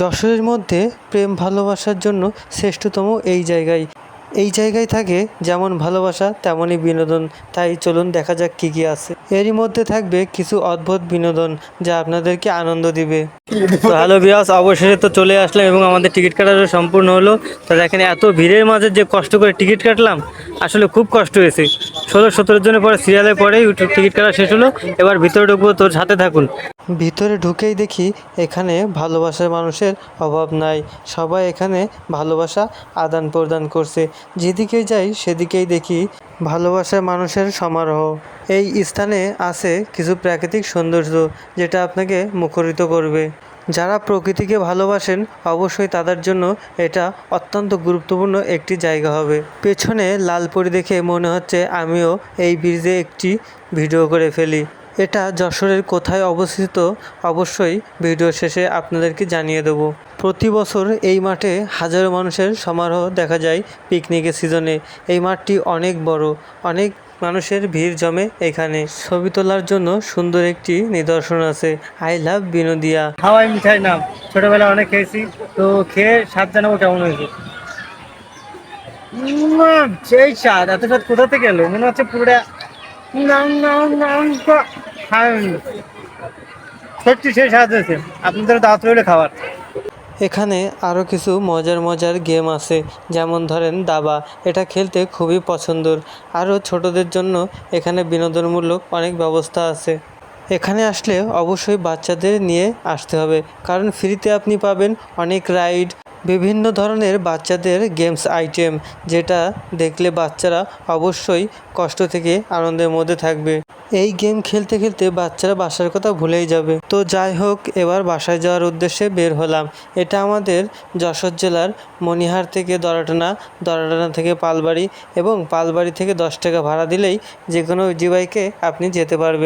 যশোরের মধ্যে প্রেম ভালোবাসার জন্য শ্রেষ্ঠতম এই জায়গায়। এই জায়গায় থাকে যেমন ভালোবাসা, তেমনই বিনোদন। তাই চলুন দেখা যাক কী কী আছে। এরই মধ্যে থাকবে কিছু অদ্ভুত বিনোদন যা আপনাদেরকে আনন্দ দিবে। হ্যালো বিয়াস অবশেষে তো চলে আসলাম এবং আমাদের টিকিট কাটারও সম্পূর্ণ হলো। তো দেখেন, এত ভিড়ের মাঝে যে কষ্ট করে টিকিট কাটলাম, আসলে খুব কষ্ট হয়েছে। ষোলো সতেরো জনের পরে সিরিয়ালে পরেই টিকিট কাটা শেষ হলো। এবার ভিতরে ঢুকবো, তোর সাথে থাকুন। ভিতরে ঢুকেই দেখি এখানে ভালোবাসার মানুষের অভাব নাই। সবাই এখানে ভালোবাসা আদান প্রদান করছে। যেদিকেই যাই সেদিকেই দেখি ভালোবাসার মানুষের সমারোহ। এই স্থানে আছে কিছু প্রাকৃতিক সৌন্দর্য যেটা আপনাকে মুখরিত করবে। যারা প্রকৃতিকে ভালোবাসেন, অবশ্যই তাদের জন্য এটা অত্যন্ত গুরুত্বপূর্ণ একটি জায়গা হবে। পেছনে লাল পরি দেখে মনে হচ্ছে আমিও এই ব্রিজে একটি ভিডিও করে ফেলি। এটা যশোরের কোথায় অবস্থিত অবশ্যই ভিডিও শেষে আপনাদেরকে জানিয়ে দেব। প্রতি বছর এই মাঠে হাজারো মানুষের সমারোহ দেখা যায় পিকনিকের সিজনে। এই মাঠটি অনেক বড়, অনেক মানুষের ভিড় জমে এখানে। ছবি তোলার জন্য সুন্দর একটি নিদর্শন আছে। I love বিনোদিয়া। হাওয়াই মিঠাই নাম। ছোটবেলায় অনেক খেয়েছি। তো খেয়ে স্বাদ জানাব কেমন হয়েছে? সেই স্বাদ। এত স্বাদ কোথা থেকে এলো? মনে হচ্ছে পুরোটা নাম নাম নাম সত্যি সেই স্বাদ হয়েছে। আপনাদের দাঁত রইলে খাবার। এখানে আরও কিছু মজার মজার গেম আছে। যেমন ধরেন দাবা, এটা খেলতে খুবই পছন্দর। আরও ছোটদের জন্য এখানে বিনোদনমূলক অনেক ব্যবস্থা আছে। এখানে আসলে অবশ্যই বাচ্চাদের নিয়ে আসতে হবে। কারণ ফ্রিতে আপনি পাবেন অনেক রাইড বিভিন্ন ধরনের বাচ্চাদের গেমস আইটেম যেটা দেখলে বাচ্চারা অবশ্যই কষ্ট থেকে আনন্দের মধ্যে থাকবে। এই গেম খেলতে খেলতে বাচ্চারা বাসার কথা ভুলেই যাবে। তো যাই হোক, এবার বাসায় যাওয়ার উদ্দেশ্যে বের হলাম। এটা আমাদের যশোর জেলার মণিহার থেকে দরাটানা দরাটানা থেকে পালবাড়ি এবং পালবাড়ি থেকে দশ টাকা ভাড়া দিলেই যে কোনো জিবাইকে আপনি যেতে পারবেন।